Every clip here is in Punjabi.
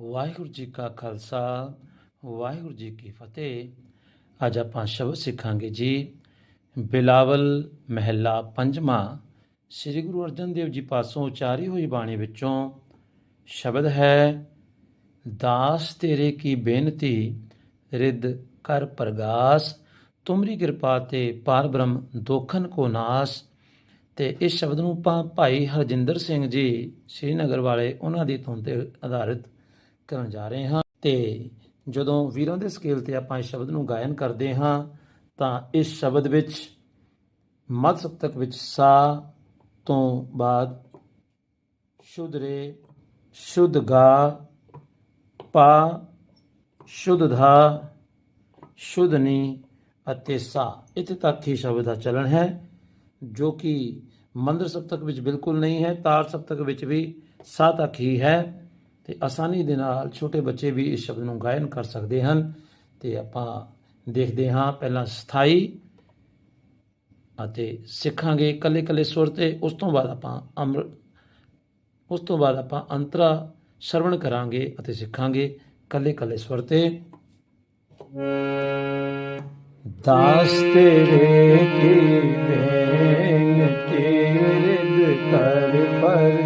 ਵਾਹਿਗੁਰੂ ਜੀ ਕਾ ਖਾਲਸਾ, ਵਾਹਿਗੁਰੂ ਜੀ ਕੀ ਫਤਿਹ। ਅੱਜ ਆਪਾਂ ਸ਼ਬਦ ਸਿੱਖਾਂਗੇ ਜੀ, ਬਿਲਾਵਲ ਮਹਿਲਾ ਪੰਜਵਾਂ। ਸ੍ਰੀ ਗੁਰੂ ਅਰਜਨ ਦੇਵ ਜੀ ਪਾਸੋਂ ਉਚਾਰੀ ਹੋਈ ਬਾਣੀ ਵਿੱਚੋਂ ਸ਼ਬਦ ਹੈ, ਦਾਸ ਤੇਰੇ ਕੀ ਬੇਨਤੀ, ਰਿੱਧ ਕਰ ਪ੍ਰਗਾਸ। ਤੁਮਰੀ ਕਿਰਪਾ ਤੇ ਪਾਰ ਬ੍ਰਹਮ ਦੋਖਨ ਕੋ ਨਾਸ। ਤੇ ਇਸ ਸ਼ਬਦ ਨੂੰ ਆਪਾਂ ਭਾਈ ਹਰਜਿੰਦਰ ਸਿੰਘ ਜੀ ਸ੍ਰੀਨਗਰ ਵਾਲੇ ਉਹਨਾਂ ਦੀ ਧੁਨ ਤੇ ਆਧਾਰਿਤ ਕਰਨ ਜਾ ਰਹੇ ਹਾਂ ਤੇ ਜਦੋਂ ਵੀਰਾਂ ਦੇ ਸਕੇਲ ਤੇ ਆਪਾਂ ਇਸ ਸ਼ਬਦ ਨੂੰ ਗਾਇਨ ਕਰਦੇ ਹਾਂ, ਤਾਂ ਇਸ ਸ਼ਬਦ ਵਿੱਚ ਮੱਧ ਸਪਤਕ ਵਿੱਚ ਸਾ ਤੋਂ ਬਾਅਦ ਸ਼ੁੱਧ ਰੇ, ਸ਼ੁੱਧ ਗਾ, ਪਾ, ਸ਼ੁੱਧ ਧਾ, ਸ਼ੁੱਧ ਨੀ ਅਤੇ ਸਾ। ਇੱਥੇ ਤੱਕ ਹੀ ਸ਼ਬਦ ਦਾ ਚਲਣ ਹੈ, ਜੋ ਕਿ ਮੰਦਰ ਸਪਤਕ ਵਿੱਚ ਬਿਲਕੁਲ ਨਹੀਂ ਹੈ ਤਾਰ ਸਪਤਕ ਵਿੱਚ ਵੀ ਸਾ ਤੱਕ ਹੀ ਹੈ। ਤੇ ਆਸਾਨੀ ਦੇ ਨਾਲ ਛੋਟੇ ਬੱਚੇ ਵੀ ਇਸ ਸ਼ਬਦ ਨੂੰ ਗਾਇਨ ਕਰ ਸਕਦੇ ਹਨ। ਤੇ ਆਪਾਂ ਦੇਖਦੇ ਹਾਂ ਪਹਿਲਾਂ ਸਥਾਈ ਅਤੇ ਸਿੱਖਾਂਗੇ ਕੱਲੇ ਕੱਲੇ ਸੁਰ ਤੇ। ਉਸ ਤੋਂ ਬਾਅਦ ਆਪਾਂ ਅਮਰ ਉਸ ਤੋਂ ਬਾਅਦ ਆਪਾਂ ਅੰਤਰਾ ਸ਼ਰਵਣ ਕਰਾਂਗੇ ਅਤੇ ਸਿੱਖਾਂਗੇ ਕੱਲੇ ਕੱਲੇ ਸੁਰ ਤੇ। ਦਾਸ ਤੇਰੇ ਕੀ ਬੇਨਤੀ ਰਿਦ ਕਰ ਪਰਗਾ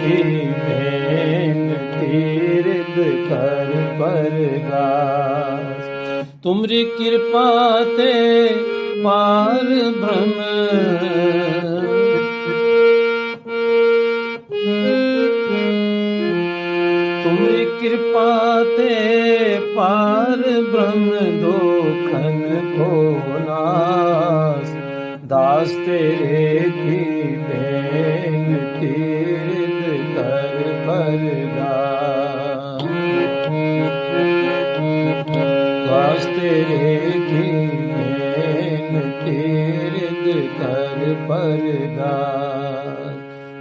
ਕੀ ਬੇਨਤੀ ਰਿਦ ਕਰ ਪਰਗਾਸ ਤੁਮਰੀ ਕਿਰਪਾ ਤੇ ਪਾਰ ਬ੍ਰਹਮ। ਤੁਮਰੀ ਕਿਰਪਾ ਤੇ ਪਾਰ ਬ੍ਰਹਮ ਦੋਖਨ ਕੋ ਨਾਸ। ਦਾਸ ਤੇਰੇ ਕੀ ਬੇਨਤੀ ਪਰਗਾ ਦਾਸ ਤੇਰੇ ਕੀ ਬੇਨਤੀ ਰਿਦ ਕਰ ਪਰਗਾ।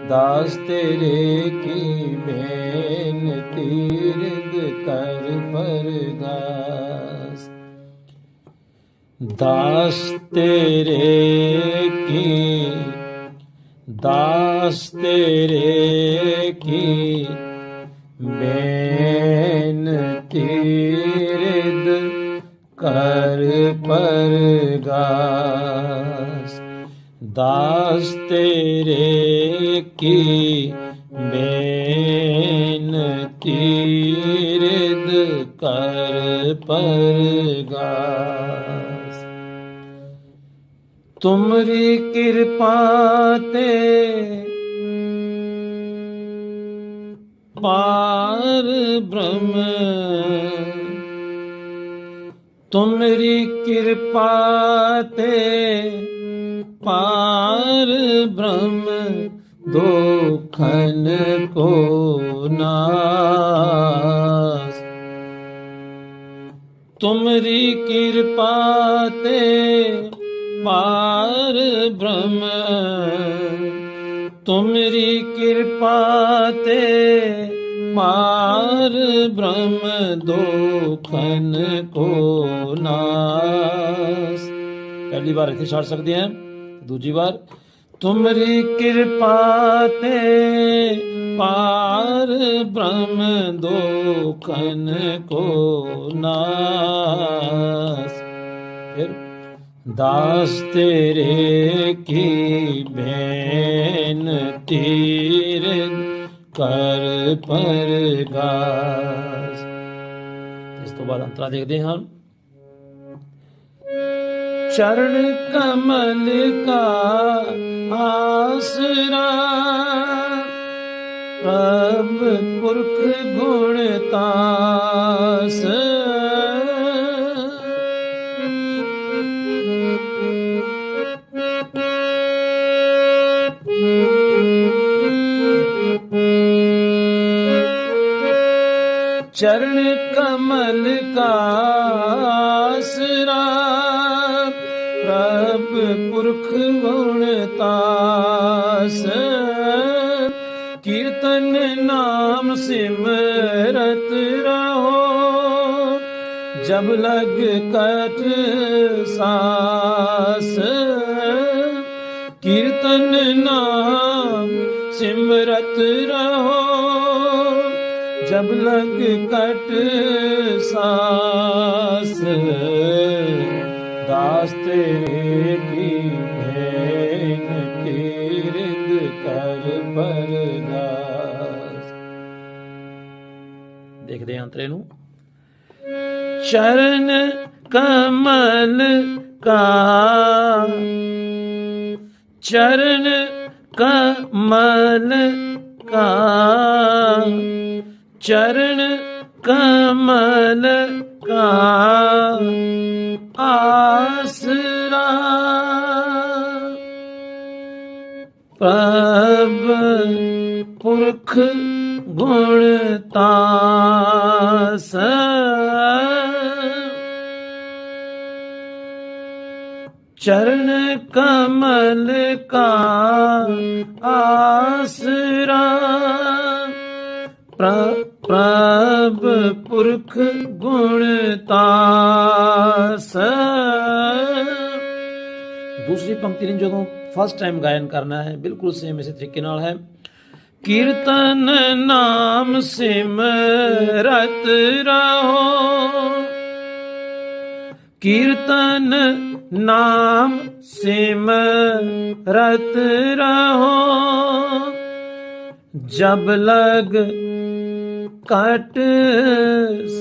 ਦਾਸ ਤੇਰੇ ਕੀ ਬੇਨਤੀ ਰਿਦ ਕਰ ਪਰਗਾਸ ਦਾਸ ਤੇਰੇ ਕੀ ਦਾਸ ਤੇਰੇ ਕੀ ਬੇਨਤੀ ਰਿਦ ਕਰ ਪਰਗਾਸ। ਦਾਸ ਤੇਰੇ ਕੀ ਬੇਨਤੀ ਰਿਦ ਕਰ ਪਰਗਾਸ। ਤੁਮਰੀ ਕਿਰਪਾ ਤੇ ਪਾਰ ਬ੍ਰਹਮ। ਤੁਮਰੀ ਕਿਰਪਾ ਤੇ ਪਾਰ ਬ੍ਰਹਮ, ਦੋਖਨ ਕੋ ਨਾਸ। ਤੁਮਰੀ ਕਿਰਪਾ ਤੇ ਪਾਰ ਬ੍ਰਹਮ। ਤੁਮਰੀ ਕਿਰਪਾ ਤੇ ਪਾਰ ਬ੍ਰਹਮ ਦੋਖਨ ਕੋ ਨਾਸ ਪਹਿਲੀ ਵਾਰ ਇੱਥੇ ਛੱਡ ਸਕਦੇ ਹਾਂ ਦੂਜੀ ਵਾਰ ਤੁਮਰੀ ਕਿਰਪਾ ਤੇ ਪਾਰ ਬ੍ਰਹਮ ਦੋਖਨ ਕੋ ਨਾਸ ਫਿਰ ਦਾਸ ਤੇਰੇ ਕੀ ਬੇਨਤੀ ਕਰ ਪਰਗਾਸ। ਇਸ ਤੋਂ ਬਾਅਦ ਅੰਤਰਾ ਦੇਖਦੇ ਹਾਂ। ਚਰਨ ਕਮਲ ਕਾ ਆਸਰਾ, ਪ੍ਰਭ ਪੁਰਖ ਗੁਣ ਤਾਸ। ਚਰਨ ਕਮਲ ਕਾ ਸਰਾ ਪ੍ਰਭ ਪੁਰਖ ਵਣ ਤਾਸ। ਕੀਰਤਨ ਨਾਮ ਸਿਮਰਤ ਜਬ ਲਗ ਕਟ ਸਾਸ ਕੀਰਤਨ ਨਾਮ ਸਿਮਰਤ ਰਹੋ ਜਬ ਲਗ ਕਟ ਸਾਸ ਦਾਸ ਤੇਰੇ ਕੀ ਭੇਨ ਤੀਰਦ ਕਰ ਪਰਦਾਸ ਦੇਖਦੇ ਹਾਂ ਅੰਤਰੇ ਨੂੰ ਚਰਨ ਕਮਲ ਕਾ। ਚਰਨ ਕਮਲ ਕਾ। ਚਰਨ ਕਮਲ ਕਾ। ਆਸਰਾ ਪ੍ਰਭ ਪੁਰਖ ਗੁਣ ਤਾਸ ਚਰਨ ਕਮਲ ਕਾ ਆਸਰਾ ਪ੍ਰ- ਪ੍ਰਭ ਪੁਰਖ ਗੁਣ ਤਾਸ ਦੂਸਰੀ ਪੰਕਤੀ ਨੂੰ ਜਦੋਂ ਫਸਟ ਟਾਈਮ ਗਾਇਨ ਕਰਨਾ ਹੈ ਬਿਲਕੁਲ ਸੇਮ ਇਸੇ ਤਰੀਕੇ ਨਾਲ ਹੈ ਕੀਰਤਨ ਨਾਮ ਸਿਮਰਤ ਰਹੋ ਕੀਰਤਨ ਨਾਮ ਸਿਮਰਤ ਰਹੋ। ਜਬ ਲਗ ਕਟ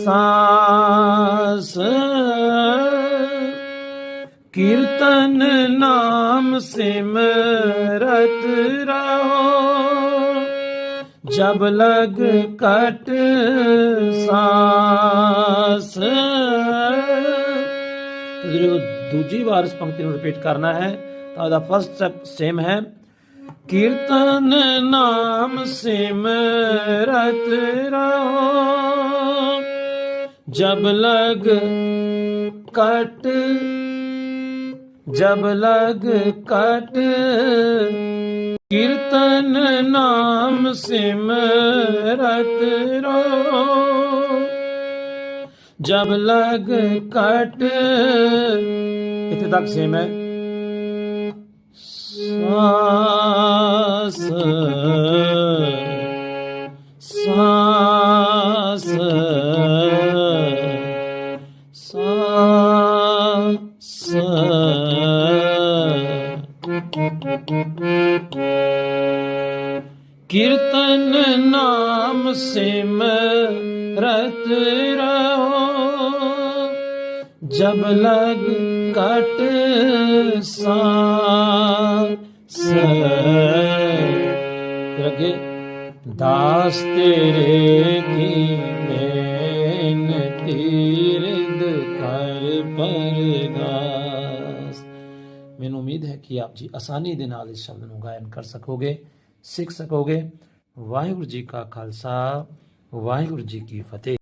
ਸਾਸ। ਕੀਰਤਨ ਨਾਮ ਸਿਮਰਤ ਰਹੋ। ਜਬ ਲਗ ਕਟ ਸਾਸ। ਦੂਜੀ ਵਾਰ ਇਸ ਪੰਕਤੀ ਨੂੰ ਰਿਪੀਟ ਕਰਨਾ ਹੈ ਤਾਂ ਉਹਦਾ ਫਸਟ ਸਟੈਪ ਸੇਮ ਹੈ ਕੀਰਤਨ ਨਾਮ ਸਿਮਰਤ ਰਹੋ ਜਬ ਲਗ ਕਟ ਜਬ ਲਗ ਕਟ ਕੀਰਤਨ ਨਾਮ ਸਿਮਰਤ ਰਹੋ ਜਬ ਲਗ ਕਟ ਇੱਥੇ ਤੱਕ ਸੇਮ ਹੈ। ਸਾਸ ਸਾਸ ਸਾਸ। ਕੀਰਤਨ ਨਾਮ ਸਿਮਰਤ ਰਹੋ ਜਬ ਲਗ ਕਟ ਸਾਸ ਫਿਰ ਅੱਗੇ ਦਾਸ ਤੇਰੇ ਕੀ ਮੈਨ ਤੀਰਦ ਕਰ ਪਰਦਾਸ ਮੈਨੂੰ ਉਮੀਦ ਹੈ ਕਿ ਆਪ ਜੀ ਆਸਾਨੀ ਦੇ ਨਾਲ ਇਸ ਸ਼ਬਦ ਨੂੰ ਗਾਇਨ ਕਰ ਸਕੋਗੇ ਸਿੱਖ ਸਕੋਗੇ ਵਾਹਿਗੁਰੂ ਜੀ ਕਾ ਖਾਲਸਾ ਵਾਹਿਗੁਰੂ ਜੀ ਕੀ ਫਤਿਹ